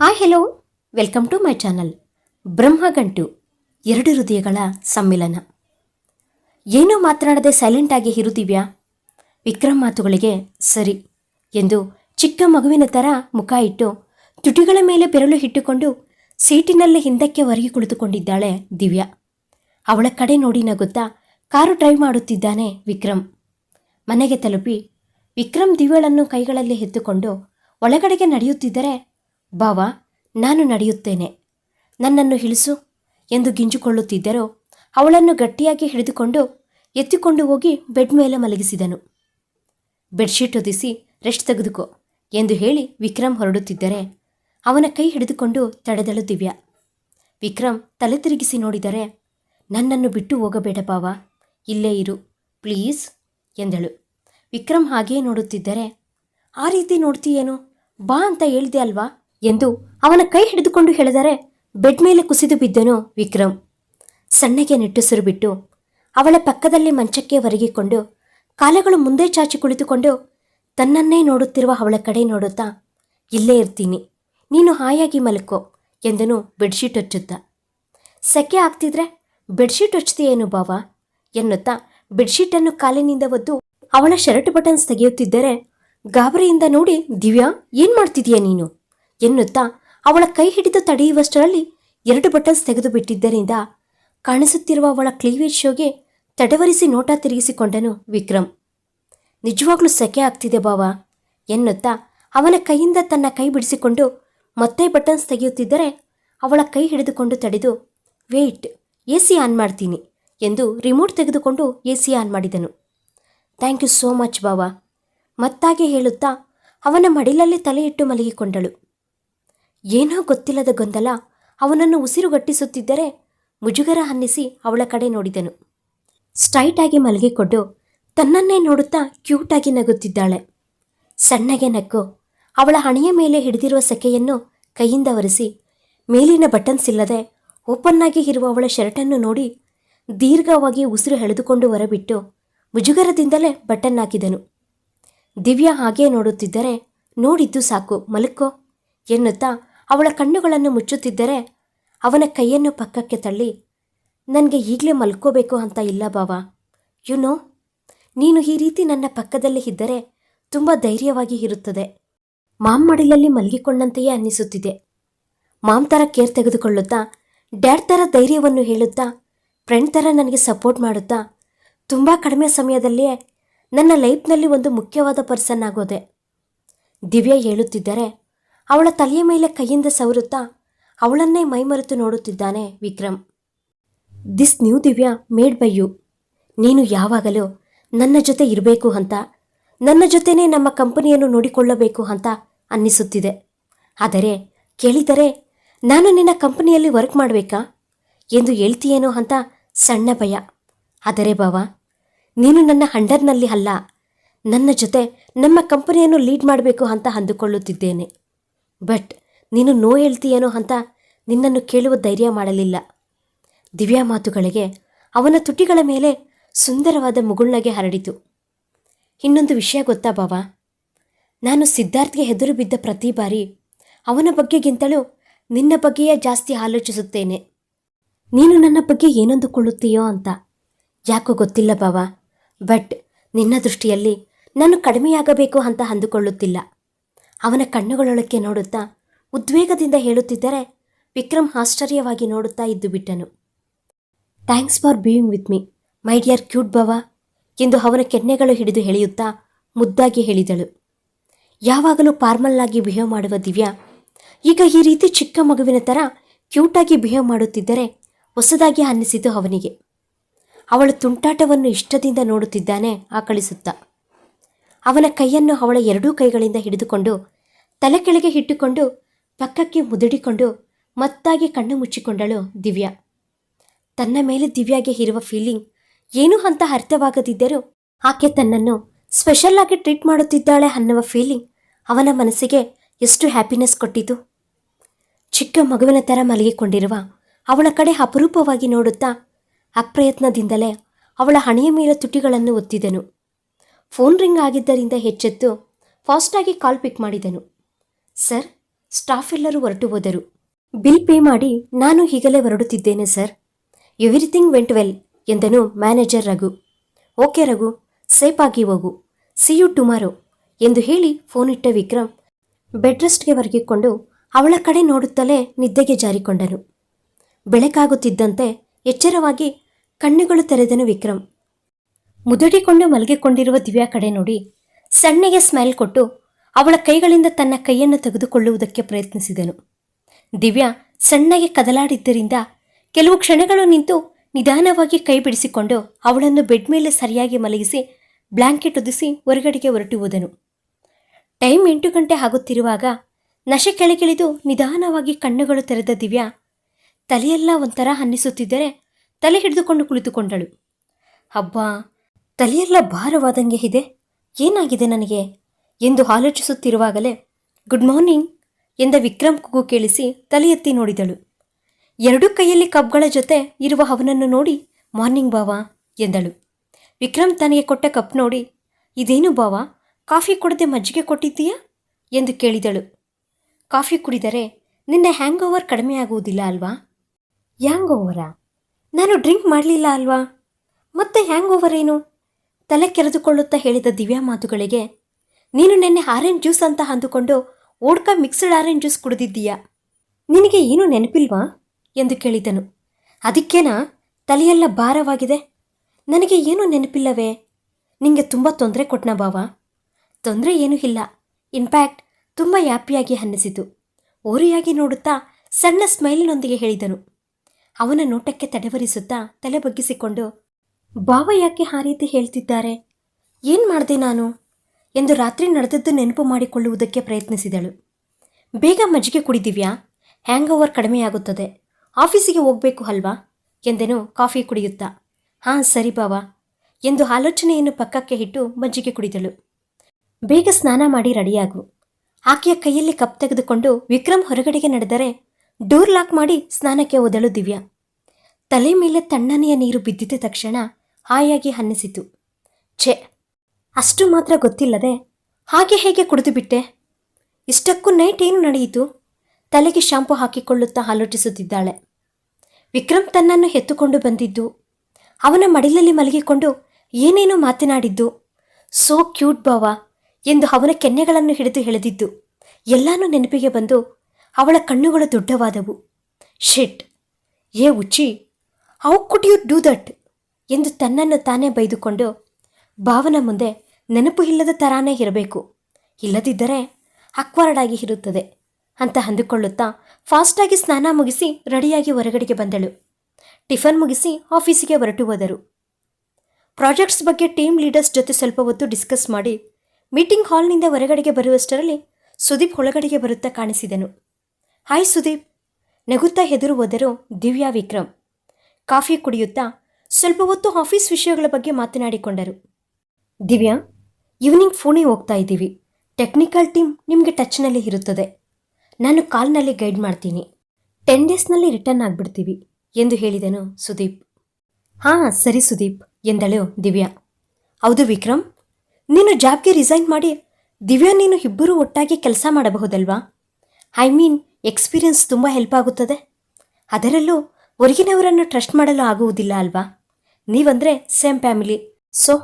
Hi hello welcome to my channel Brahmagantu ಎರಡು ಹೃದಯಗಳ ಸಮ್ಮಿಲನ. ಏನೂ ಮಾತನಾಡದೆ ಸೈಲೆಂಟ್ ಆಗಿ ಇರು ದಿವ್ಯಾ ವಿಕ್ರಮ್ ಮಾತುಗಳಿಗೆ ಸರಿ ಎಂದು ಚಿಕ್ಕ ಮಗುವಿನ ಥರ ಮುಖ ಇಟ್ಟು ತುಟಿಗಳ ಮೇಲೆ ಬೆರಳು ಇಟ್ಟುಕೊಂಡು ಸೀಟಿನಲ್ಲಿ ಹಿಂದಕ್ಕೆ ಹೊರಗೆ ಕುಳಿತುಕೊಂಡಿದ್ದಾಳೆ ದಿವ್ಯಾ. ಅವಳ ಕಡೆ ನೋಡಿ ನಗುತ್ತಾ ಕಾರು ಡ್ರೈವ್ ಮಾಡುತ್ತಿದ್ದಾನೆ ವಿಕ್ರಮ್. ಮನೆಗೆ ತಲುಪಿ ವಿಕ್ರಮ್ ದಿವ್ಯಳನ್ನು ಕೈಗಳಲ್ಲಿ ಎತ್ತುಕೊಂಡು ಒಳಗಡೆಗೆ ನಡೆಯುತ್ತಿದ್ದರೆ ಬಾವ, ನಾನು ನಡೆಯುತ್ತೇನೆ. ನನ್ನನ್ನು ಇಳಿಸು ಎಂದು ಗಿಂಜುಕೊಳ್ಳುತ್ತಿದ್ದರೂ ಅವಳನ್ನು ಗಟ್ಟಿಯಾಗಿ ಹಿಡಿದುಕೊಂಡು ಎತ್ತಿಕೊಂಡು ಹೋಗಿ ಬೆಡ್ ಮೇಲೆ ಮಲಗಿಸಿದನು. ಬೆಡ್ಶೀಟ್ ಹೊದಿಸಿ ರೆಸ್ಟ್ ತೆಗೆದುಕೋ ಎಂದು ಹೇಳಿ ವಿಕ್ರಮ್ ಹೊರಡುತ್ತಿದ್ದರೆ ಅವನ ಕೈ ಹಿಡಿದುಕೊಂಡು ತಡೆದಳು ದಿವ್ಯಾ. ವಿಕ್ರಮ್ ತಲೆ ತಿರುಗಿಸಿ ನೋಡಿದರೆ, ನನ್ನನ್ನು ಬಿಟ್ಟು ಹೋಗಬೇಡ ಬಾವ, ಇಲ್ಲೇ ಇರು, ಪ್ಲೀಸ್ ಎಂದಳು. ವಿಕ್ರಮ್ ಹಾಗೇ ನೋಡುತ್ತಿದ್ದರೆ, ಆ ರೀತಿ ನೋಡ್ತೀಯೇನು, ಬಾ ಅಂತ ಹೇಳಿದೆ ಅಲ್ವಾ? ಎಂದು ಅವನ ಕೈ ಹಿಡಿದುಕೊಂಡು ಹೇಳಿದರೆ, ಬೆಡ್ ಮೇಲೆ ಕುಸಿದು ಬಿದ್ದನು ವಿಕ್ರಮ್ ಸಣ್ಣಗೆ ನಿಟ್ಟುಸಿರು ಬಿಟ್ಟು ಅವಳ ಪಕ್ಕದಲ್ಲಿ ಮಂಚಕ್ಕೆ ಒರಗಿಕೊಂಡು ಕಾಲಗಳು ಮುಂದೆ ಚಾಚಿ ಕುಳಿತುಕೊಂಡು ತನ್ನನ್ನೇ ನೋಡುತ್ತಿರುವ ಅವಳ ಕಡೆ ನೋಡುತ್ತಾ, ಇಲ್ಲೇ ಇರ್ತೀನಿ, ನೀನು ಹಾಯಾಗಿ ಮಲಕೋ ಎಂದನು ಬೆಡ್ಶೀಟ್ ಹಚ್ಚುತ್ತಾ. ಸೆಕೆ ಆಗ್ತಿದ್ರೆ ಬೆಡ್ಶೀಟ್ ಹಚ್ತೀಯೇನು ಬಾವ ಎನ್ನುತ್ತಾ ಬೆಡ್ಶೀಟನ್ನು ಕಾಲಿನಿಂದ ಒದ್ದು ಅವಳ ಶರ್ಟ್ ಬಟನ್ಸ್ ತೆಗೆಯುತ್ತಿದ್ದರೆ ಗಾಬರಿಯಿಂದ ನೋಡಿ, ದಿವ್ಯಾ, ಏನ್ ಮಾಡ್ತಿದೀಯ ನೀನು? ಎನ್ನುತ್ತಾ ಅವಳ ಕೈ ಹಿಡಿದು ತಡೆಯುವಷ್ಟರಲ್ಲಿ ಎರಡು ಬಟನ್ಸ್ ತೆಗೆದು ಬಿಟ್ಟಿದ್ದರಿಂದ ಕಾಣಿಸುತ್ತಿರುವ ಅವಳ ಕ್ಲೀವೇಜ್ ಶೋಗೆ ತಡವರಿಸಿ ನೋಟ ತಿರುಗಿಸಿಕೊಂಡನು ವಿಕ್ರಮ್. ನಿಜವಾಗ್ಲೂ ಸೆಕೆ ಆಗ್ತಿದೆ ಬಾವ ಎನ್ನುತ್ತಾ ಅವನ ಕೈಯಿಂದ ತನ್ನ ಕೈ ಬಿಡಿಸಿಕೊಂಡು ಮತ್ತೆ ಬಟನ್ಸ್ ತೆಗೆಯುತ್ತಿದ್ದರೆ ಅವಳ ಕೈ ಹಿಡಿದುಕೊಂಡು ತಡೆದು ವೇಟ್ ಎ ಸಿ ಆನ್ ಮಾಡ್ತೀನಿ ಎಂದು ರಿಮೋಟ್ ತೆಗೆದುಕೊಂಡು ಎ ಸಿ ಆನ್ ಮಾಡಿದನು. ಥ್ಯಾಂಕ್ ಯು ಸೋ ಮಚ್ ಬಾವ ಮತ್ತಾಗೆ ಹೇಳುತ್ತಾ ಅವನ ಮಡಿಲಲ್ಲಿ ತಲೆ ಇಟ್ಟು ಮಲಗಿಕೊಂಡಳು. ಏನೋ ಗೊತ್ತಿಲ್ಲದ ಗೊಂದಲ. ಅವನನ್ನು ಉಸಿರುಗಟ್ಟಿಸುತ್ತಿದ್ದರೆ ಮುಜುಗರ ಅನ್ನಿಸಿ ಅವಳ ಕಡೆ ನೋಡಿದನು. ಸ್ಟ್ರೈಟ್ ಆಗಿ ಮಲಗಿಕೊಂಡು ತನ್ನನ್ನೇ ನೋಡುತ್ತಾ ಕ್ಯೂಟಾಗಿ ನಗುತ್ತಿದ್ದಾಳೆ. ಸಣ್ಣಗೆ ನಕ್ಕು ಅವಳ ಹಣೆಯ ಮೇಲೆ ಹಿಡಿದಿರುವ ಸೆಕೆಯನ್ನು ಕೈಯಿಂದ ಒರೆಸಿ ಮೇಲಿನ ಬಟನ್ಸ್ ಇಲ್ಲದೆ ಓಪನ್ ಆಗಿ ಇರುವ ಅವಳ ಶರ್ಟನ್ನು ನೋಡಿ ದೀರ್ಘವಾಗಿ ಉಸಿರು ಎಳೆದುಕೊಂಡು ಹೊರಬಿಟ್ಟು ಮುಜುಗರದಿಂದಲೇ ಬಟನ್ ಹಾಕಿದನು. ದಿವ್ಯಾ ಹಾಗೇ ನೋಡುತ್ತಿದ್ದರೆ ನೋಡಿದ್ದು ಸಾಕು ಮಲಕ್ಕೋ ಎನ್ನುತ್ತಾ ಅವಳ ಕಣ್ಣುಗಳನ್ನು ಮುಚ್ಚುತ್ತಿದ್ದರೆ ಅವನ ಕೈಯನ್ನು ಪಕ್ಕಕ್ಕೆ ತಳ್ಳಿ, ನನಗೆ ಈಗಲೇ ಮಲ್ಕೋಬೇಕು ಅಂತ ಇಲ್ಲ ಬಾವ. ಯು ನೋ ನೀನು ಈ ರೀತಿ ನನ್ನ ಪಕ್ಕದಲ್ಲಿ ಇದ್ದರೆ ತುಂಬ ಧೈರ್ಯವಾಗಿ ಇರುತ್ತದೆ. ಮಾಮ್ ಮಡಿಲಲ್ಲಿ ಮಲಗಿಕೊಂಡಂತೆಯೇ ಅನ್ನಿಸುತ್ತಿದೆ. ಮಾಮ್ ಥರ ಕೇರ್ ತೆಗೆದುಕೊಳ್ಳುತ್ತಾ, ಡ್ಯಾಡ್ ಥರ ಧೈರ್ಯವನ್ನು ಹೇಳುತ್ತಾ, ಫ್ರೆಂಡ್ ಥರ ನನಗೆ ಸಪೋರ್ಟ್ ಮಾಡುತ್ತಾ, ತುಂಬ ಕಡಿಮೆ ಸಮಯದಲ್ಲಿಯೇ ನನ್ನ ಲೈಫ್ನಲ್ಲಿ ಒಂದು ಮುಖ್ಯವಾದ ಪರ್ಸನ್ ಆಗೋದೆ. ದಿವ್ಯಾ ಹೇಳುತ್ತಿದ್ದರೆ ಅವಳ ತಲೆಯ ಮೇಲೆ ಕೈಯಿಂದ ಸವರುತ್ತಾ ಅವಳನ್ನೇ ಮೈಮರೆತು ನೋಡುತ್ತಿದ್ದಾನೆ Vikram. This new Divya, made by you. ನೀನು ಯಾವಾಗಲೂ ನನ್ನ ಜೊತೆ ಇರಬೇಕು ಅಂತ, ನನ್ನ ಜೊತೆನೇ ನಮ್ಮ ಕಂಪನಿಯನ್ನು ನೋಡಿಕೊಳ್ಳಬೇಕು ಅಂತ ಅನ್ನಿಸುತ್ತಿದೆ. ಆದರೆ ಕೇಳಿದರೆ ನಾನು ನಿನ್ನ ಕಂಪನಿಯಲ್ಲಿ ವರ್ಕ್ ಮಾಡಬೇಕಾ? ಎಂದು ಹೇಳ್ತೀಯೇನೋ ಅಂತ ಸಣ್ಣ ಭಯ. ಆದರೆ ಬಾವ, ನೀನು ನನ್ನ ಹಂಡರ್ನಲ್ಲಿ ಅಲ್ಲ. ನನ್ನ ಜೊತೆ ನಮ್ಮ ಕಂಪನಿಯನ್ನು ಲೀಡ್ ಮಾಡಬೇಕು ಅಂತ ಅಂದುಕೊಳ್ಳುತ್ತಿದ್ದೇನೆ. ಬಟ್ ನೀನು ನೋ ಹೇಳ್ತೀಯೇನೋ ಅಂತ ನಿನ್ನನ್ನು ಕೇಳುವ ಧೈರ್ಯ ಮಾಡಲಿಲ್ಲ. ದಿವ್ಯಾ ಮಾತುಗಳಿಗೆ ಅವನ ತುಟಿಗಳ ಮೇಲೆ ಸುಂದರವಾದ ಮುಗುಳ್ನಗೆ ಹರಡಿತು. ಇನ್ನೊಂದು ವಿಷಯ ಗೊತ್ತಾ ಬಾವ? ನಾನು ಸಿದ್ಧಾರ್ಥ್ಗೆ ಹೆದರು ಬಿದ್ದ ಪ್ರತಿ ಬಾರಿ ಅವನ ಬಗ್ಗೆಗಿಂತಲೂ ನಿನ್ನ ಬಗ್ಗೆಯೇ ಜಾಸ್ತಿ ಆಲೋಚಿಸುತ್ತೇನೆ. ನೀನು ನನ್ನ ಬಗ್ಗೆ ಏನಂದುಕೊಳ್ಳುತ್ತೀಯೋ ಅಂತ. ಯಾಕೋ ಗೊತ್ತಿಲ್ಲ ಬಾವ? ಬಟ್ ನಿನ್ನ ದೃಷ್ಟಿಯಲ್ಲಿ ನಾನು ಕಡಿಮೆಯಾಗಬೇಕು ಅಂತ ಅಂದುಕೊಳ್ಳುತ್ತಿಲ್ಲ. ಅವನ ಕಣ್ಣುಗಳೊಳಕ್ಕೆ ನೋಡುತ್ತಾ ಉದ್ವೇಗದಿಂದ ಹೇಳುತ್ತಿದ್ದರೆ ವಿಕ್ರಮ್ ಆಶ್ಚರ್ಯವಾಗಿ ನೋಡುತ್ತಾ ಇದ್ದು ಬಿಟ್ಟನು. Thanks for being with me my dear cute ಬವ ಎಂದು ಅವನ ಕೆನ್ನೆಗಳು ಹಿಡಿದು ಎಳೆಯುತ್ತಾ ಮುದ್ದಾಗಿ ಹೇಳಿದಳು. ಯಾವಾಗಲೂ ಫಾರ್ಮಲ್ ಆಗಿ ಬಿಹೇವ್ ಮಾಡುವ ದಿವ್ಯಾ, ಈಗ ಈ ರೀತಿ ಚಿಕ್ಕ ಮಗುವಿನ ಥರ ಕ್ಯೂಟಾಗಿ ಬಿಹೇವ್ ಮಾಡುತ್ತಿದ್ದರೆ ಹೊಸದಾಗಿ ಅನ್ನಿಸಿತು ಅವನಿಗೆ. ಅವಳ ತುಂಟಾಟವನ್ನು ಇಷ್ಟದಿಂದ ನೋಡುತ್ತಿದ್ದಾನೆ, ಆಕಳಿಸುತ್ತಾ. ಅವನ ಕೈಯನ್ನು ಅವಳ ಎರಡೂ ಕೈಗಳಿಂದ ಹಿಡಿದುಕೊಂಡು ತಲೆ ಕೆಳಗೆ ಇಟ್ಟುಕೊಂಡು ಪಕ್ಕಕ್ಕೆ ಮುದುಡಿಕೊಂಡು, ಮತ್ತಾಗಿ ಕಣ್ಣು ಮುಚ್ಚಿಕೊಂಡಳು ದಿವ್ಯಾ. ತನ್ನ ಮೇಲೆ ದಿವ್ಯಾಗೆ ಇರುವ ಫೀಲಿಂಗ್ ಏನು ಅಂತ ಅರ್ಥವಾಗದಿದ್ದರೂ ಆಕೆ ತನ್ನನ್ನು ಸ್ಪೆಷಲ್ ಆಗಿ ಟ್ರೀಟ್ ಮಾಡುತ್ತಿದ್ದಾಳೆ ಅನ್ನುವ ಫೀಲಿಂಗ್ ಅವನ ಮನಸ್ಸಿಗೆ ಎಷ್ಟು ಹ್ಯಾಪಿನೆಸ್ ಕೊಟ್ಟಿತು. ಚಿಕ್ಕ ಮಗುವಿನ ಥರ ಮಲಗಿಕೊಂಡಿರುವ ಅವಳ ಕಡೆ ಅಪರೂಪವಾಗಿ ನೋಡುತ್ತಾ ಅಪ್ರಯತ್ನದಿಂದಲೇ ಅವಳ ಹಣೆಯ ಮೇಲೆ ತುಟಿಗಳನ್ನು ಒತ್ತಿದನು. ಫೋನ್ ರಿಂಗ್ ಆಗಿದ್ದರಿಂದ ಹೆಚ್ಚೆತ್ತು ಫಾಸ್ಟಾಗಿ ಕಾಲ್ ಪಿಕ್ ಮಾಡಿದನು. ಸರ್, ಸ್ಟಾಫ್ ಎಲ್ಲರೂ ಹೊರಟು ಹೋದರು. ಬಿಲ್ ಪೇ ಮಾಡಿ ನಾನು ಈಗಲೇ ಹೊರಡುತ್ತಿದ್ದೇನೆ, ಸರ್. ಎವ್ರಿಥಿಂಗ್ ವೆಂಟ್ ವೆಲ್ ಎಂದನು manager Raghu. Okay Raghu, safe ಆಗಿ ಹೋಗು. ಸಿ ಯು ಟುಮಾರೋ ಎಂದು ಹೇಳಿ ಫೋನ್ ಇಟ್ಟ ವಿಕ್ರಮ್ ಬೆಡ್ ರೆಸ್ಟ್ಗೆ ಒರಗಿಕೊಂಡು ಅವಳ ಕಡೆ ನೋಡುತ್ತಲೇ ನಿದ್ದೆಗೆ ಜಾರಿಕೊಂಡನು. ಬೆಳಕಾಗುತ್ತಿದ್ದಂತೆ ಎಚ್ಚರವಾಗಿ ಕಣ್ಣುಗಳು ತೆರೆದನು ವಿಕ್ರಮ್. ಮುದುಡಿಕೊಂಡು ಮಲಗಿಕೊಂಡಿರುವ ದಿವ್ಯಾ ಕಡೆ ನೋಡಿ ಸಣ್ಣಗೆ ಸ್ಮೈಲ್ ಕೊಟ್ಟು ಅವಳ ಕೈಗಳಿಂದ ತನ್ನ ಕೈಯನ್ನು ತೆಗೆದುಕೊಳ್ಳುವುದಕ್ಕೆ ಪ್ರಯತ್ನಿಸಿದನು. ದಿವ್ಯಾ ಸಣ್ಣಗೆ ಕದಲಾಡಿದ್ದರಿಂದ ಕೆಲವು ಕ್ಷಣಗಳು ನಿಂತು ನಿಧಾನವಾಗಿ ಕೈ ಬಿಡಿಸಿಕೊಂಡು ಅವಳನ್ನು ಬೆಡ್ ಮೇಲೆ ಸರಿಯಾಗಿ ಮಲಗಿಸಿ ಬ್ಲ್ಯಾಂಕೆಟ್ ಒದಿಸಿ ಹೊರಗಡೆಗೆ ಹೊರಟು ಹೋದನು. ಟೈಮ್ ಎಂಟು ಗಂಟೆ ಆಗುತ್ತಿರುವಾಗ ನಶೆ ಕೆಳಗಿಳಿದು ನಿಧಾನವಾಗಿ ಕಣ್ಣುಗಳು ತೆರೆದ ದಿವ್ಯಾ ತಲೆಯೆಲ್ಲ ಒಂಥರ ಅನ್ನಿಸುತ್ತಿದ್ದರೆ ತಲೆ ಹಿಡಿದುಕೊಂಡು ಕುಳಿತುಕೊಂಡಳು. ಹಬ್ಬ ತಲೆಯೆಲ್ಲ ಭಾರವಾದಂಗೆ ಇದೆ. ಏನಾಗಿದೆ ನನಗೆ? ಎಂದು ಆಲೋಚಿಸುತ್ತಿರುವಾಗಲೇ ಗುಡ್ ಮಾರ್ನಿಂಗ್ ಎಂದ ವಿಕ್ರಮ್ ಕುಗು ಕೇಳಿಸಿ ತಲೆ ಎತ್ತಿ ನೋಡಿದಳು. ಎರಡೂ ಕೈಯಲ್ಲಿ ಕಪ್ಗಳ ಜೊತೆ ಇರುವ ಅವನನ್ನು ನೋಡಿ ಮಾರ್ನಿಂಗ್ ಬಾವಾ ಎಂದಳು. ವಿಕ್ರಮ್ ತನಗೆ ಕೊಟ್ಟ ಕಪ್ ನೋಡಿ, ಇದೇನು ಬಾವಾ, ಕಾಫಿ ಕೊಡದೆ ಮಜ್ಜಿಗೆ ಕೊಟ್ಟಿದ್ದೀಯಾ? ಎಂದು ಕೇಳಿದಳು. ಕಾಫಿ ಕುಡಿದರೆ ನಿನ್ನ ಹ್ಯಾಂಗ್ ಓವರ್ ಕಡಿಮೆ ಆಗುವುದಿಲ್ಲ ಅಲ್ವಾ? ಹ್ಯಾಂಗ್ ಓವರಾ ನಾನು ಡ್ರಿಂಕ್ ಮಾಡಲಿಲ್ಲ ಅಲ್ವಾ? ಮತ್ತೆ ಹ್ಯಾಂಗ್ ಓವರ್ ಏನು? ತಲೆ ಕೆರೆದುಕೊಳ್ಳುತ್ತಾ ಹೇಳಿದ ದಿವ್ಯಾ ಮಾತುಗಳಿಗೆ ನೀನು ನೆನ್ನೆ ಆರೆಂಜ್ ಜ್ಯೂಸ್ ಅಂತ ಅಂದುಕೊಂಡು ಓಡ್ಕ ಮಿಕ್ಸ್ಡ್ ಆರೆಂಜ್ ಜ್ಯೂಸ್ ಕುಡಿದಿದ್ದೀಯಾ? ನಿನಗೆ ಏನೂ ನೆನಪಿಲ್ವಾ? ಎಂದು ಕೇಳಿದನು. ಅದಕ್ಕೇನಾ? ತಲೆಯೆಲ್ಲ ಭಾರವಾಗಿದೆ. ನನಗೆ ಏನೂ ನೆನಪಿಲ್ಲವೇ? ನಿಂಗೆ ತುಂಬ ತೊಂದರೆ ಕೊಟ್ಟನ ಬಾವ? ತೊಂದರೆ ಏನೂ ಇಲ್ಲ. ಇನ್ಫ್ಯಾಕ್ಟ್ ತುಂಬ ಹ್ಯಾಪಿಯಾಗಿ ಅನ್ನಿಸಿತು. ಓರಿಯಾಗಿ ನೋಡುತ್ತಾ ಸಣ್ಣ ಸ್ಮೈಲಿನೊಂದಿಗೆ ಹೇಳಿದನು. ಅವನ ನೋಟಕ್ಕೆ ತಡೆವರಿಸುತ್ತಾ ತಲೆ ಬಗ್ಗಿಸಿಕೊಂಡು, ಬಾವ ಯಾಕೆ ಆ ರೀತಿ ಹೇಳ್ತಿದ್ದಾರೆ? ಏನು ಮಾಡಿದೆ ನಾನು? ಎಂದು ರಾತ್ರಿ ನಡೆದದ್ದು ನೆನಪು ಮಾಡಿಕೊಳ್ಳುವುದಕ್ಕೆ ಪ್ರಯತ್ನಿಸಿದಳು. ಬೇಗ ಮಜ್ಜಿಗೆ ಕುಡಿದಿವ್ಯಾ ಹ್ಯಾಂಗ್ ಓವರ್ ಕಡಿಮೆಯಾಗುತ್ತದೆ. ಆಫೀಸಿಗೆ ಹೋಗಬೇಕು ಅಲ್ವಾ? ಎಂದೆನು ಕಾಫಿ ಕುಡಿಯುತ್ತಾ. ಹಾಂ, ಸರಿ ಬಾವ, ಎಂದು ಆಲೋಚನೆಯನ್ನು ಪಕ್ಕಕ್ಕೆ ಇಟ್ಟು ಮಜ್ಜಿಗೆ ಕುಡಿದಳು. ಬೇಗ ಸ್ನಾನ ಮಾಡಿ ರೆಡಿಯಾಗು. ಆಕೆಯ ಕೈಯಲ್ಲಿ ಕಪ್ ತೆಗೆದುಕೊಂಡು ವಿಕ್ರಮ್ ಹೊರಗಡೆಗೆ ನಡೆದರೆ ಡೋರ್ ಲಾಕ್ ಮಾಡಿ ಸ್ನಾನಕ್ಕೆ ಓದಲು ದಿವ್ಯಾ. ತಲೆ ಮೇಲೆ ತಣ್ಣನೆಯ ನೀರು ಬಿದ್ದಿದ್ದ ತಕ್ಷಣ ಹಾಯಾಗಿ ಅನ್ನಿಸಿತು. ಛೆ ಅಷ್ಟು ಮಾತ್ರ ಗೊತ್ತಿಲ್ಲದೆ ಹಾಗೆ ಹೇಗೆ ಕುಡಿದು ಬಿಟ್ಟೆ? ಇಷ್ಟಕ್ಕೂ ನೈಟ್ ಏನು ನಡೆಯಿತು? ತಲೆಗೆ ಶಾಂಪು ಹಾಕಿಕೊಳ್ಳುತ್ತಾ ಆಲೋಚಿಸುತ್ತಿದ್ದಾಳೆ. ವಿಕ್ರಮ್ ತನ್ನನ್ನು ಎತ್ತುಕೊಂಡು ಬಂದಿದ್ದು, ಅವನ ಮಡಿಲಲ್ಲಿ ಮಲಗಿಕೊಂಡು ಏನೇನೋ ಮಾತನಾಡಿದ್ದು, ಸೋ ಕ್ಯೂಟ್ ಬಾವ ಎಂದು ಅವನ ಕೆನ್ನೆಗಳನ್ನು ಹಿಡಿದು ಎಳೆದಿದ್ದು, ಎಲ್ಲಾನು ನೆನಪಿಗೆ ಬಂದು ಅವಳ ಕಣ್ಣುಗಳು ದೊಡ್ಡವಾದವು. ಶೆಟ್, ಏ ಉಚ್ಚಿ how could you do that ಎಂದು ತನ್ನನ್ನು ತಾನೇ ಬೈದುಕೊಂಡು ಭಾವನ ಮುಂದೆ ನೆನಪು ಇಲ್ಲದ ತರಾನೇ ಇರಬೇಕು. ಇಲ್ಲದಿದ್ದರೆ ಅಕ್ವರ್ಡ್ ಆಗಿ ಇರುತ್ತದೆ. ಅಂತ ಅಂದುಕೊಳ್ಳುತ್ತಾ ಫಾಸ್ಟಾಗಿ ಸ್ನಾನ ಮುಗಿಸಿ ರೆಡಿಯಾಗಿ ಹೊರಗಡೆಗೆ ಬಂದಳು. ಟಿಫನ್ ಮುಗಿಸಿ ಆಫೀಸಿಗೆ ಹೊರಟು ಹೋದರು. ಪ್ರಾಜೆಕ್ಟ್ಸ್ ಬಗ್ಗೆ ಟೀಮ್ ಲೀಡರ್ಸ್ ಜೊತೆ ಸ್ವಲ್ಪ ಹೊತ್ತು ಡಿಸ್ಕಸ್ ಮಾಡಿ ಮೀಟಿಂಗ್ ಹಾಲ್ನಿಂದ ಹೊರಗಡೆಗೆ ಬರುವಷ್ಟರಲ್ಲಿ ಸುದೀಪ್ ಒಳಗಡೆಗೆ ಬರುತ್ತಾ ಕಾಣಿಸಿದನು. ಹಾಯ್ ಸುದೀಪ್. ನಗುತ್ತಾ ಹೆದರು ಹೋದರು ದಿವ್ಯಾ ವಿಕ್ರಮ್. ಕಾಫಿ ಕುಡಿಯುತ್ತಾ ಸ್ವಲ್ಪ ಹೊತ್ತು ಆಫೀಸ್ ವಿಷಯಗಳ ಬಗ್ಗೆ ಮಾತನಾಡಿಕೊಂಡರು. ದಿವ್ಯಾ ಈವ್ನಿಂಗ್ ಪುಣೆ ಹೋಗ್ತಾ ಇದ್ದೀವಿ. ಟೆಕ್ನಿಕಲ್ ಟೀಮ್ ನಿಮಗೆ ಟಚ್ನಲ್ಲಿ ಇರುತ್ತದೆ. ನಾನು ಕಾಲ್ನಲ್ಲಿ ಗೈಡ್ ಮಾಡ್ತೀನಿ. ಟೆನ್ ಡೇಸ್ನಲ್ಲಿ ರಿಟರ್ನ್ ಆಗಿಬಿಡ್ತೀವಿ ಎಂದು ಹೇಳಿದನು ಸುದೀಪ್. ಹಾಂ, ಸರಿ ಸುದೀಪ್ ಎಂದಳು ದಿವ್ಯಾ. ಹೌದು ವಿಕ್ರಮ್, ನೀನು ಜಾಬ್ಗೆ ರಿಸೈನ್ ಮಾಡಿ ದಿವ್ಯಾ ನೀನು ಇಬ್ಬರೂ ಒಟ್ಟಾಗಿ ಕೆಲಸ ಮಾಡಬಹುದಲ್ವಾ? ಐ ಮೀನ್ ಎಕ್ಸ್ಪೀರಿಯನ್ಸ್ ತುಂಬ ಹೆಲ್ಪ್ ಆಗುತ್ತದೆ. ಅದರಲ್ಲೂ ಹೊರಗಿನವರನ್ನು ಟ್ರಸ್ಟ್ ಮಾಡಲು ಆಗುವುದಿಲ್ಲ ಅಲ್ವಾ? ನೀವಂದರೆ ಸೇಮ್ ಫ್ಯಾಮಿಲಿ ಸೊ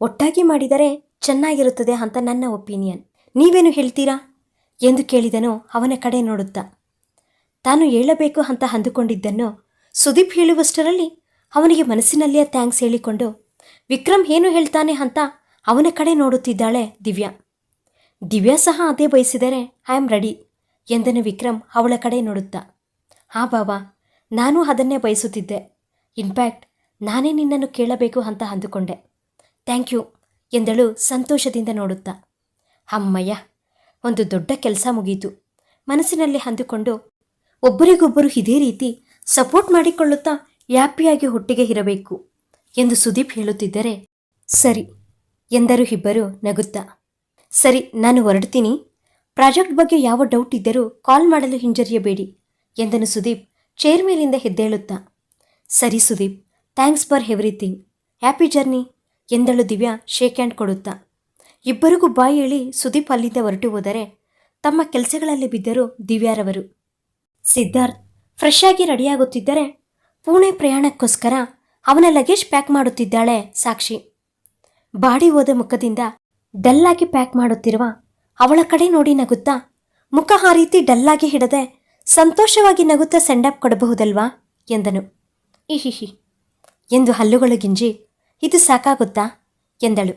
ಒಟ್ಟಾಗಿ ಮಾಡಿದರೆ ಚೆನ್ನಾಗಿರುತ್ತದೆ ಅಂತ ನನ್ನ ಒಪಿನಿಯನ್. ನೀವೇನು ಹೇಳ್ತೀರಾ? ಎಂದು ಕೇಳಿದನು ಅವನ ಕಡೆ ನೋಡುತ್ತಾ. ತಾನು ಹೇಳಬೇಕು ಅಂತ ಅಂದುಕೊಂಡಿದ್ದನ್ನು ಸುದೀಪ್ ಹೇಳುವಷ್ಟರಲ್ಲಿ ಅವನಿಗೆ ಮನಸ್ಸಿನಲ್ಲಿಯೇ ಥ್ಯಾಂಕ್ಸ್ ಹೇಳಿಕೊಂಡು, ವಿಕ್ರಮ್ ಏನು ಹೇಳ್ತಾನೆ ಅಂತ ಅವನ ಕಡೆ ನೋಡುತ್ತಿದ್ದಾಳೆ ದಿವ್ಯಾ. ದಿವ್ಯಾ ಸಹ ಅದೇ ಬಯಸಿದರೆ ಐ ಆಮ್ ರೆಡಿ ಎಂದನು ವಿಕ್ರಮ್ ಅವಳ ಕಡೆ ನೋಡುತ್ತಾ. ಹಾ ಬಾಬಾ ನಾನು ಅದನ್ನೇ ಬಯಸುತ್ತಿದ್ದೆ. ಇನ್ಫ್ಯಾಕ್ಟ್ ನಾನೇ ನಿನ್ನನ್ನು ಕೇಳಬೇಕು ಅಂತ ಅಂದುಕೊಂಡೆ. Thank you. ಎಂದಳು ಸಂತೋಷದಿಂದ ನೋಡುತ್ತಾ. ಅಮ್ಮಯ್ಯ, ಒಂದು ದೊಡ್ಡ ಕೆಲಸ ಮುಗೀತು. ಮನಸ್ಸಿನಲ್ಲಿ ಅಂದುಕೊಂಡು ಒಬ್ಬರಿಗೊಬ್ಬರು ಇದೇ ರೀತಿ ಸಪೋರ್ಟ್ ಮಾಡಿಕೊಳ್ಳುತ್ತಾ ಹ್ಯಾಪಿಯಾಗಿ ಒಟ್ಟಿಗೆ ಇರಬೇಕು ಎಂದು ಸುದೀಪ್ ಹೇಳುತ್ತಿದ್ದರೆ, ಸರಿ ಎಂದರು ಇಬ್ಬರು ನಗುತ್ತಾ. ಸರಿ, ನಾನು ಹೊರಡ್ತೀನಿ. ಪ್ರಾಜೆಕ್ಟ್ ಬಗ್ಗೆ ಯಾವ ಡೌಟ್ ಇದ್ದರೂ ಕಾಲ್ ಮಾಡಲು ಹಿಂಜರಿಯಬೇಡಿ ಎಂದನು ಸುದೀಪ್ ಚೇರ್ ಮೇಲಿಂದ ಹೆದ್ದೇಳುತ್ತಾ ಸರಿ Sudeep, thanks for everything. Happy journey. ಎಂದಳು ದಿವ್ಯಾ ಶೇಕ್ ಹ್ಯಾಂಡ್ ಕೊಡುತ್ತಾ. ಇಬ್ಬರಿಗೂ ಬಾಯಿ ಹೇಳಿ ಸುದೀಪ್ ಅಲ್ಲಿಂದ ಹೊರಟು ಹೋದರೆ ತಮ್ಮ ಕೆಲಸಗಳಲ್ಲಿ ಬಿದ್ದರು ದಿವ್ಯಾರವರು. ಸಿದ್ಧಾರ್ಥ್ ಫ್ರೆಶ್ ಆಗಿ ರೆಡಿಯಾಗುತ್ತಿದ್ದರೆ ಪುಣೆ ಪ್ರಯಾಣಕ್ಕೋಸ್ಕರ ಅವನ ಲಗೇಜ್ ಪ್ಯಾಕ್ ಮಾಡುತ್ತಿದ್ದಾಳೆ ಸಾಕ್ಷಿ. ಬಾಡಿ ಹೋದ ಮುಖದಿಂದ ಡಲ್ಲಾಗಿ ಪ್ಯಾಕ್ ಮಾಡುತ್ತಿರುವ ಅವಳ ಕಡೆ ನೋಡಿ ನಗುತ್ತಾ, ಮುಖ ಆ ರೀತಿ ಡಲ್ಲಾಗಿ ಹಿಡದೆ ಸಂತೋಷವಾಗಿ ನಗುತ್ತಾ ಸೆಂಡಪ್ ಕೊಡಬಹುದಲ್ವಾ ಎಂದನು. ಇಹಿಹಿ. ಎಂದು ಹಲ್ಲುಗಳು ಗಿಂಜಿ ಇದು ಸಾಕಾಗುತ್ತಾ? ಎಂದಳು.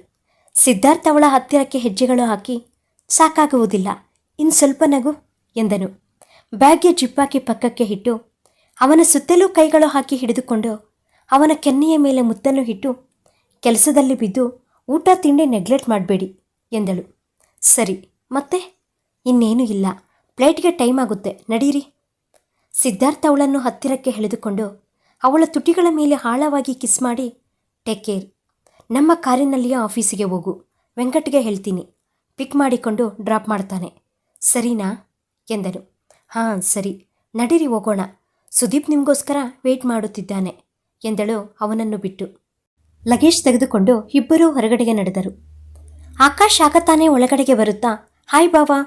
ಸಿದ್ಧಾರ್ಥ ಅವಳ ಹತ್ತಿರಕ್ಕೆ ಹೆಜ್ಜೆಗಳು ಹಾಕಿ, ಸಾಕಾಗುವುದಿಲ್ಲ ಇನ್ನು ಸ್ವಲ್ಪ ನಗು, ಎಂದನು. ಬ್ಯಾಗ್ಗೆ ಜಿಪ್ಪಾಕಿ ಪಕ್ಕಕ್ಕೆ ಇಟ್ಟು ಅವನ ಸುತ್ತಲೂ ಕೈಗಳು ಹಾಕಿ ಹಿಡಿದುಕೊಂಡು, ಅವನ ಕೆನ್ನೆಯ ಮೇಲೆ ಮುತ್ತನ್ನು ಇಟ್ಟು, ಕೆಲಸದಲ್ಲಿ ಬಿದ್ದು, ಊಟ ತಿಂಡಿ ನೆಗ್ಲೆಕ್ಟ್ ಮಾಡಬೇಡಿ, ಎಂದಳು. ಸರಿ, ಮತ್ತೆ? ಇನ್ನೇನೂ ಇಲ್ಲ. ಫ್ಲೈಟ್ಗೆ ಟೈಮ್ ಆಗುತ್ತೆ. ನಡೀರಿ. ಸಿದ್ಧಾರ್ಥ ಅವಳನ್ನು ಹತ್ತಿರಕ್ಕೆ ಎಳೆದುಕೊಂಡು, ಅವಳ ತುಟಿಗಳ ಮೇಲೆ ಆಳವಾಗಿ ಕಿಸ್ ಮಾಡಿ ಟೇಕ್ ಕೇರ್ ನಮ್ಮ ಕಾರಿನಲ್ಲಿಯೇ ಆಫೀಸಿಗೆ ಹೋಗು. ವೆಂಕಟ್ಗೆ ಹೇಳ್ತೀನಿ. ಪಿಕ್ ಮಾಡಿಕೊಂಡು ಡ್ರಾಪ್ ಮಾಡ್ತಾನೆ. ಸರಿನಾ? ಎಂದನು. ಹಾಂ, ಸರಿ. ನಡೀರಿ, ಹೋಗೋಣ. ಸುದೀಪ್ ನಿಮಗೋಸ್ಕರ ವೇಟ್ ಮಾಡುತ್ತಿದ್ದಾನೆ, ಎಂದಳು ಅವನನ್ನು ಬಿಟ್ಟು. ಲಗೇಜ್ ತೆಗೆದುಕೊಂಡು ಇಬ್ಬರೂ ಹೊರಗಡೆಗೆ ನಡೆದರು. ಆಕಾಶ್ ಆಗತಾನೆ ಒಳಗಡೆಗೆ ಬರುತ್ತಾ? ಹಾಯ್ ಬಾವಾ.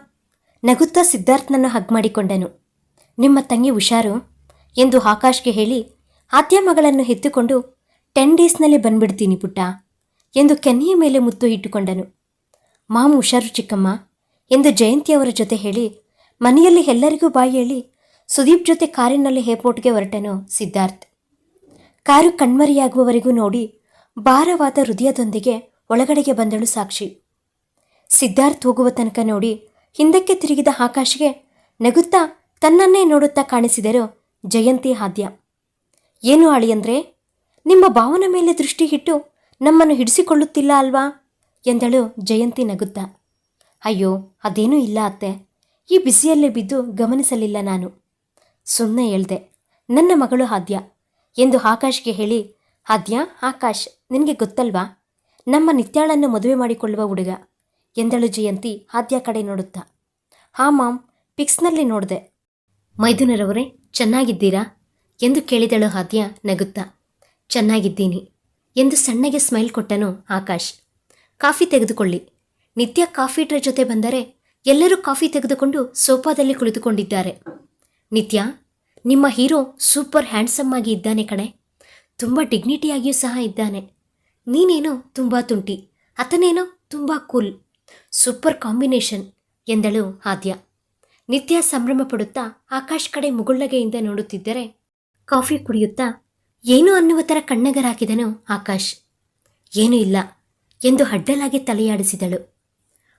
ನಗುತ್ತಾ ಸಿದ್ಧಾರ್ಥನನ್ನು ಹಗ್ ಮಾಡಿಕೊಂಡನು. ನಿಮ್ಮ ತಂಗಿ ಹುಷಾರು? ಎಂದು ಆಕಾಶ್ಗೆ ಹೇಳಿ, ಆದ್ಯ ಮಗಳನ್ನು ಎತ್ತುಕೊಂಡು ಟೆನ್ ಡೇಸ್ನಲ್ಲೇ ಬಂದ್ಬಿಡ್ತೀನಿ ಪುಟ್ಟ ಎಂದು ಕೆನ್ನೆಯ ಮೇಲೆ ಮುತ್ತು ಇಟ್ಟುಕೊಂಡನು. ಮಾಮ್ ಹುಷಾರು ಚಿಕ್ಕಮ್ಮ ಎಂದು ಜಯಂತಿಯವರ ಜೊತೆ ಹೇಳಿ ಮನೆಯಲ್ಲಿ ಎಲ್ಲರಿಗೂ ಬಾಯಿ ಹೇಳಿ ಸುದೀಪ್ ಜೊತೆ ಕಾರಿನಲ್ಲಿ ಏರ್ಪೋರ್ಟ್ಗೆ ಹೊರಟನು ಸಿದ್ಧಾರ್ಥ್. ಕಾರು ಕಣ್ಮರೆಯಾಗುವವರೆಗೂ ನೋಡಿ ಭಾರವಾದ ಹೃದಯದೊಂದಿಗೆ ಒಳಗಡೆಗೆ ಬಂದಳು ಸಾಕ್ಷಿ. ಸಿದ್ಧಾರ್ಥ್ ಹೋಗುವ ತನಕ ನೋಡಿ ಹಿಂದಕ್ಕೆ ತಿರುಗಿದ ಆಕಾಶ್ಗೆ ನಗುತ್ತಾ ತನ್ನನ್ನೇ ನೋಡುತ್ತಾ ಕಾಣಿಸಿದರು ಜಯಂತಿ ಹಾದ್ಯ. ಏನು ಅಳಿಯಂದ್ರೆ ನಿಮ್ಮ ಭಾವನ ಮೇಲೆ ದೃಷ್ಟಿ ಇಟ್ಟು ನಮ್ಮನ್ನು ಹಿಡಿಸಿಕೊಳ್ಳುತ್ತಿಲ್ಲ ಅಲ್ವಾ? ಎಂದಳು ಜಯಂತಿ ನಗುತ್ತಾ. ಅಯ್ಯೋ, ಅದೇನೂ ಇಲ್ಲ ಅತ್ತೆ. ಈ ಬಿಸಿಯಲ್ಲೇ ಬಿದ್ದು ಗಮನಿಸಲಿಲ್ಲ ನಾನು. ಸುಮ್ಮನೆ ಹೇಳ್ದೆ, ನನ್ನ ಮಗಳು ಹಾದ್ಯ ಎಂದು ಆಕಾಶ್ಗೆ ಹೇಳಿ ಹಾದ್ಯ ಆಕಾಶ್, ನಿನಗೆ ಗೊತ್ತಲ್ವಾ? ನಮ್ಮ ನಿತ್ಯಾಳನ್ನು ಮದುವೆ ಮಾಡಿಕೊಳ್ಳುವ ಹುಡುಗ ಎಂದಳು ಜಯಂತಿ ಆದ್ಯ ಕಡೆ ನೋಡುತ್ತಾ. ಹಾ, ಮಾಮ್, ಪಿಕ್ಸ್ನಲ್ಲಿ ನೋಡಿದೆ. ಮೈದುನರವರೇ, ಚೆನ್ನಾಗಿದ್ದೀರಾ? ಎಂದು ಕೇಳಿದಳು ಆದ್ಯ ನಗುತ್ತಾ. ಚೆನ್ನಾಗಿದ್ದೀನಿ. ಎಂದು ಸಣ್ಣಗೆ ಸ್ಮೈಲ್ ಕೊಟ್ಟನು ಆಕಾಶ್. ಕಾಫಿ ತೆಗೆದುಕೊಳ್ಳಿ. ನಿತ್ಯ ಕಾಫಿ ಟ್ರೇ ಜೊತೆ ಬಂದರೆ ಎಲ್ಲರೂ ಕಾಫಿ ತೆಗೆದುಕೊಂಡು ಸೋಫಾದಲ್ಲಿ ಕುಳಿತುಕೊಂಡಿದ್ದಾರೆ. ನಿತ್ಯ, ನಿಮ್ಮ ಹೀರೋ ಸೂಪರ್ ಹ್ಯಾಂಡ್ಸಮ್ ಆಗಿ ಇದ್ದಾನೆ ಕಣೆ. ತುಂಬ ಡಿಗ್ನಿಟಿಯಾಗಿಯೂ ಸಹ ಇದ್ದಾನೆ. ನೀನೇನೋ ತುಂಬ ತುಂಟಿ ಆತನೇನೋ ತುಂಬ ಕೂಲ್. ಸೂಪರ್ ಕಾಂಬಿನೇಷನ್, ಎಂದಳು ಆದ್ಯ. ನಿತ್ಯ ಸಂಭ್ರಮ ಪಡುತ್ತಾ ಆಕಾಶ್ ಕಡೆ ಮುಗುಳ್ಳಗೆಯಿಂದ ನೋಡುತ್ತಿದ್ದರೆ ಕಾಫಿ ಕುಡಿಯುತ್ತಾ ಏನು ಅನ್ನುವ ಥರ ಕಣ್ಣಗರಾಕಿದನು ಆಕಾಶ್. ಏನೂ ಇಲ್ಲ ಎಂದು ಅಡ್ಡಲಾಗಿ ತಲೆಯಾಡಿಸಿದಳು.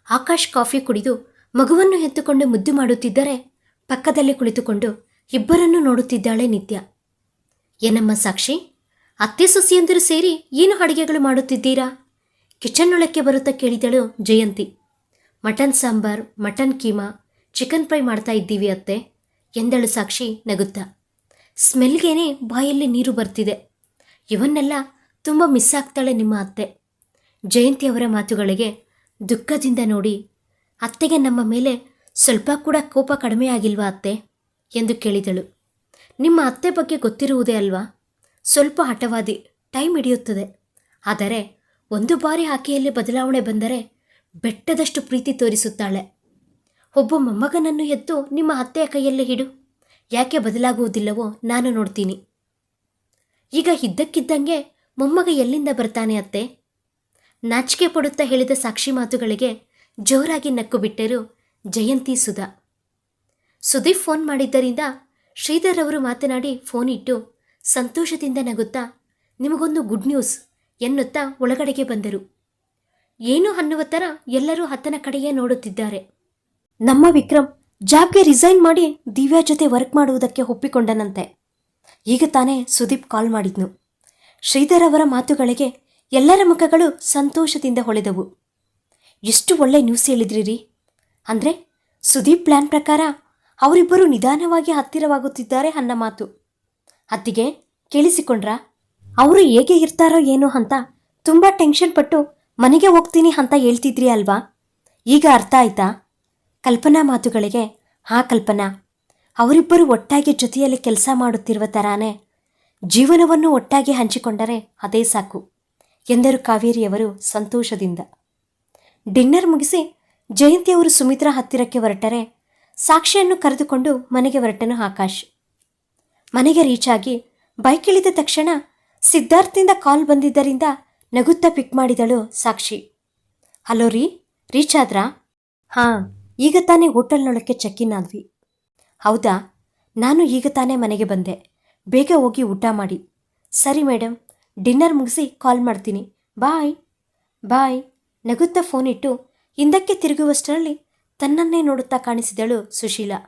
ಆಕಾಶ್ ಕಾಫಿ ಕುಡಿದು ಮಗುವನ್ನು ಎತ್ತುಕೊಂಡು ಮುದ್ದು ಮಾಡುತ್ತಿದ್ದರೆ ಪಕ್ಕದಲ್ಲಿ ಕುಳಿತುಕೊಂಡು ಇಬ್ಬರನ್ನು ನೋಡುತ್ತಿದ್ದಾಳೆ ನಿತ್ಯ. ಏನಮ್ಮ ಸಾಕ್ಷಿ, ಅತ್ತೆ ಸೊಸೆಯಂದಿರು ಸೇರಿ ಏನು ಅಡುಗೆಗಳು ಮಾಡುತ್ತಿದ್ದೀರಾ? ಕಿಚನ್ನೊಳಕ್ಕೆ ಬರುತ್ತಾ ಕೇಳಿದಳು Jayanti. Mutton sambar, mutton keema, chicken fry ಮಾಡ್ತಾ ಇದ್ದೀವಿ ಅತ್ತೆ, ಎಂದಳು ಸಾಕ್ಷಿ ನಗುತ್ತಾ. ಸ್ಮೆಲ್ಗೇನೆ ಬಾಯಲ್ಲಿ ನೀರು ಬರ್ತಿದೆ. ಇವನ್ನೆಲ್ಲ ತುಂಬ ಮಿಸ್ ಆಗ್ತಾಳೆ ನಿಮ್ಮ ಅತ್ತೆ. ಜಯಂತಿಯವರ ಮಾತುಗಳಿಗೆ ದುಃಖದಿಂದ ನೋಡಿ ಅತ್ತೆಗೆ ನಮ್ಮ ಮೇಲೆ ಸ್ವಲ್ಪ ಕೂಡ ಕೋಪ ಕಡಿಮೆ ಆಗಿಲ್ವಾ ಅತ್ತೆ? ಎಂದು ಕೇಳಿದಳು. ನಿಮ್ಮ ಅತ್ತೆ ಬಗ್ಗೆ ಗೊತ್ತಿರುವುದೇ ಅಲ್ವಾ? ಸ್ವಲ್ಪ ಹಠವಾದಿ ಟೈಮ್ ಹಿಡಿಯುತ್ತದೆ. ಆದರೆ ಒಂದು ಬಾರಿ ಆಕೆಯಲ್ಲಿ ಬದಲಾವಣೆ ಬಂದರೆ ಬೆಟ್ಟದಷ್ಟು ಪ್ರೀತಿ ತೋರಿಸುತ್ತಾಳೆ. ಒಬ್ಬ ಮೊಮ್ಮಗನನ್ನು ಎದ್ದು ನಿಮ್ಮ ಅತ್ತೆಯ ಕೈಯಲ್ಲಿ ಹಿಡು. ಯಾಕೆ ಬದಲಾಗುವುದಿಲ್ಲವೋ ನಾನು ನೋಡ್ತೀನಿ. ಈಗ ಇದ್ದಕ್ಕಿದ್ದಂಗೆ ಮೊಮ್ಮಗ ಎಲ್ಲಿಂದ ಬರ್ತಾನೆ ಅತ್ತೆ? ನಾಚಿಕೆ ಪಡುತ್ತಾ ಹೇಳಿದ ಸಾಕ್ಷಿ ಮಾತುಗಳಿಗೆ ಜೋರಾಗಿ ನಕ್ಕು ಬಿಟ್ಟರು ಜಯಂತಿ ಸುಧಾ. ಸುದೀಪ್ ಫೋನ್ ಮಾಡಿದ್ದರಿಂದ ಶ್ರೀಧರ್ ಅವರು ಮಾತನಾಡಿ ಫೋನ್ ಇಟ್ಟು ಸಂತೋಷದಿಂದ ನಗುತ್ತಾ, ನಿಮಗೊಂದು ಗುಡ್ ನ್ಯೂಸ್ ಎನ್ನುತ್ತಾ ಒಳಗಡೆಗೆ ಬಂದರು. ಏನು ಅನ್ನುವ ಥರ ಎಲ್ಲರೂ ಹತ್ತನ ಕಡೆಯೇ ನೋಡುತ್ತಿದ್ದಾರೆ. ನಮ್ಮ ವಿಕ್ರಮ್ ಜಾಬ್ಗೆ ರಿಸೈನ್ ಮಾಡಿ ದಿವ್ಯಾ ಜೊತೆ ವರ್ಕ್ ಮಾಡುವುದಕ್ಕೆ ಒಪ್ಪಿಕೊಂಡನಂತೆ. ಈಗ ತಾನೇ ಸುದೀಪ್ ಕಾಲ್ ಮಾಡಿದ್ನು. ಶ್ರೀಧರ್ ಅವರ ಮಾತುಗಳಿಗೆ ಎಲ್ಲರ ಮುಖಗಳು ಸಂತೋಷದಿಂದ ಹೊಳೆದವು. ಎಷ್ಟು ಒಳ್ಳೆ ನ್ಯೂಸ್ ಹೇಳಿದ್ರಿ ಅಂದ್ರೆ ಸುದೀಪ್ ಪ್ಲ್ಯಾನ್ ಪ್ರಕಾರ ಅವರಿಬ್ಬರು ನಿಧಾನವಾಗಿ ಹತ್ತಿರವಾಗುತ್ತಿದ್ದಾರೆ ಅನ್ನ ಮಾತು. ಅತ್ತಿಗೆ ಕೇಳಿಸಿಕೊಂಡ್ರಾ, ಅವರು ಹೇಗೆ ಇರ್ತಾರೋ ಏನೋ ಅಂತ ತುಂಬ ಟೆನ್ಷನ್ ಪಟ್ಟು ಮನೆಗೆ ಹೋಗ್ತೀನಿ ಅಂತ ಹೇಳ್ತಿದ್ರಿ ಅಲ್ವಾ? ಈಗ ಅರ್ಥ ಆಯ್ತಾ? ಕಲ್ಪನಾ ಮಾತುಗಳಿಗೆ, ಹಾ ಕಲ್ಪನಾ, ಅವರಿಬ್ಬರು ಒಟ್ಟಾಗಿ ಜೊತೆಯಲ್ಲಿ ಕೆಲಸ ಮಾಡುತ್ತಿರುವ ಥರಾನೇ ಜೀವನವನ್ನು ಒಟ್ಟಾಗಿ ಹಂಚಿಕೊಂಡರೆ ಅದೇ ಸಾಕು, ಎಂದರು ಕಾವೇರಿಯವರು ಸಂತೋಷದಿಂದ. ಡಿನ್ನರ್ ಮುಗಿಸಿ ಜಯಂತಿ ಅವರು ಸುಮಿತ್ರಾ ಹತ್ತಿರಕ್ಕೆ ಹೊರಟರೆ, ಸಾಕ್ಷಿಯನ್ನು ಕರೆದುಕೊಂಡು ಮನೆಗೆ ಹೊರಟನು ಆಕಾಶ್. ಮನೆಗೆ ರೀಚ್ ಆಗಿ ಬೈಕ್ ಇಳಿದ ತಕ್ಷಣ ಸಿದ್ಧಾರ್ಥಿಂದ ಕಾಲ್ ಬಂದಿದ್ದರಿಂದ ನಗುತ್ತಾ ಪಿಕ್ ಮಾಡಿದಳು ಸಾಕ್ಷಿ. ಹಲೋ ರೀ, ರೀಚ್ ಆದ್ರಾ? ಹಾಂ ಈಗ ತಾನೇ ಹೋಟೆಲ್ನೊಳಕ್ಕೆ ಚೆಕ್ ಇನ್ ಆದ್ವಿ. ಹೌದಾ? ನಾನು ಈಗ ತಾನೇ ಮನೆಗೆ ಬಂದೆ. ಬೇಗ ಹೋಗಿ ಊಟ ಮಾಡಿ. ಸರಿ ಮೇಡಮ್ ಡಿನ್ನರ್ ಮುಗಿಸಿ ಕಾಲ್ ಮಾಡ್ತೀನಿ. ಬಾಯ್. ಬಾಯ್. ನಗುತ್ತಾ ಫೋನ್ ಇಟ್ಟು ಹಿಂದಕ್ಕೆ ತಿರುಗುವಷ್ಟರಲ್ಲಿ ತನ್ನನ್ನೇ ನೋಡುತ್ತಾ ಕಾಣಿಸಿದಳು ಸುಶೀಲಾ.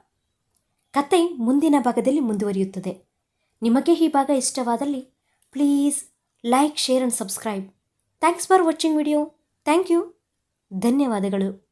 ಕತೆ ಮುಂದಿನ ಭಾಗದಲ್ಲಿ ಮುಂದುವರಿಯುತ್ತದೆ. ನಿಮಗೆ ಈ ಭಾಗ ಇಷ್ಟವಾದಲ್ಲಿ please like share and subscribe thanks for watching video thank you ಧನ್ಯವಾದಗಳು.